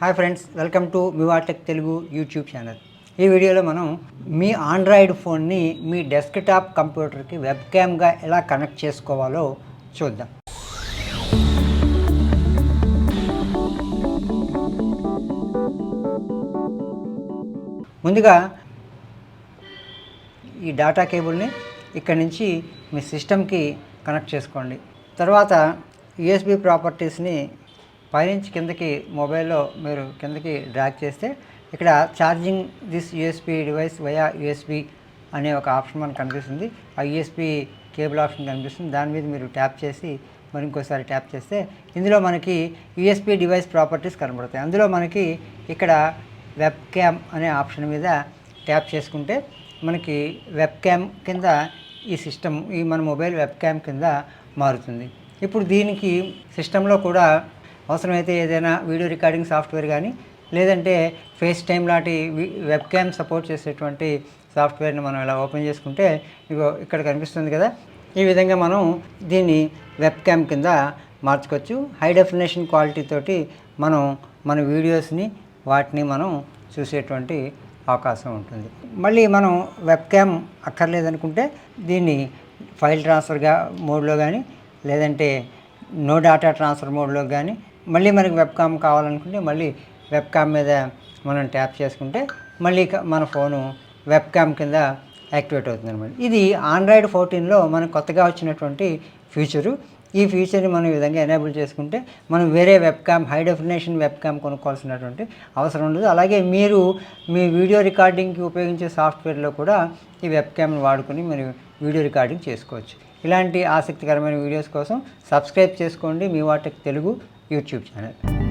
Hi friends welcome to Mivatech Telugu YouTube channel. ఈ వీడియోలో మనం మీ ఆండ్రాయిడ్ ఫోన్ని మీ డెస్క్టాప్ కంప్యూటర్కి వెబ్ క్యామ్గా ఎలా కనెక్ట్ చేసుకోవాలో చూద్దాం. ముందుగా ఈ డేటా కేబుల్ని ఇక్కడి నుంచి మీ సిస్టమ్కి కనెక్ట్ చేసుకోండి. తర్వాత యూఎస్బి ప్రాపర్టీస్ని పైనుంచి కిందకి మొబైల్లో మీరు కిందకి డ్రాగ్ చేస్తే ఇక్కడ charging this USB device via USB అనే ఒక ఆప్షన్ మనకు కనిపిస్తుంది. ఆ యూఎస్బి కేబుల్ ఆప్షన్ కనిపిస్తుంది. దాని మీద మీరు ట్యాప్ చేసి మరి ఇంకోసారి ట్యాప్ చేస్తే ఇందులో మనకి యూఎస్బి డివైస్ ప్రాపర్టీస్ కనబడతాయి. అందులో మనకి ఇక్కడ వెబ్ క్యామ్ అనే ఆప్షన్ మీద ట్యాప్ చేసుకుంటే మనకి వెబ్ క్యామ్ కింద ఈ సిస్టమ్ ఈ మన మొబైల్ వెబ్ క్యామ్ కింద మారుతుంది. ఇప్పుడు దీనికి సిస్టంలో కూడా అవసరమైతే ఏదైనా వీడియో రికార్డింగ్ సాఫ్ట్వేర్ కానీ లేదంటే ఫేస్ టైం లాంటి వెబ్ క్యామ్ సపోర్ట్ చేసేటువంటి సాఫ్ట్వేర్ని మనం ఇలా ఓపెన్ చేసుకుంటే ఇగో ఇక్కడ కనిపిస్తుంది కదా ఈ విధంగా మనం దీన్ని వెబ్ క్యామ్ కింద మార్చుకోవచ్చు. హై డెఫినేషన్ క్వాలిటీ తోటి మనం మన వీడియోస్ని వాటిని మనం చూసేటువంటి అవకాశం ఉంటుంది. మళ్ళీ మనం వెబ్ క్యామ్ అక్కర్లేదనుకుంటే దీన్ని ఫైల్ ట్రాన్స్ఫర్గా మోడ్లో కానీ లేదంటే నో డాటా ట్రాన్స్ఫర్ మోడ్లో కానీ మళ్ళీ మనకి వెబ్ కామ్ కావాలనుకుంటే మళ్ళీ వెబ్ కామ్ మీద మనం ట్యాప్ చేసుకుంటే మళ్ళీ మన ఫోను వెబ్ కామ్ కింద యాక్టివేట్ అవుతుంది అనమాట ఇది ఆండ్రాయిడ్ ఫోర్టీన్లో మనకు కొత్తగా వచ్చినటువంటి ఫీచరు ఈ ఫీచర్ని మనం ఈ విధంగా ఎనేబుల్ చేసుకుంటే మనం వేరే webcam high definition webcam కొనుక్కోవాల్సినటువంటి అవసరం ఉండదు. అలాగే మీరు మీ వీడియో రికార్డింగ్కి ఉపయోగించే సాఫ్ట్వేర్లో కూడా ఈ వెబ్ క్యామ్ని వాడుకొని మీరు వీడియో రికార్డింగ్ చేసుకోవచ్చు. ఇలాంటి ఆసక్తికరమైన వీడియోస్ కోసం సబ్స్క్రైబ్ చేసుకోండి మీ వాటికి తెలుగు యూట్యూబ్ ఛానల్.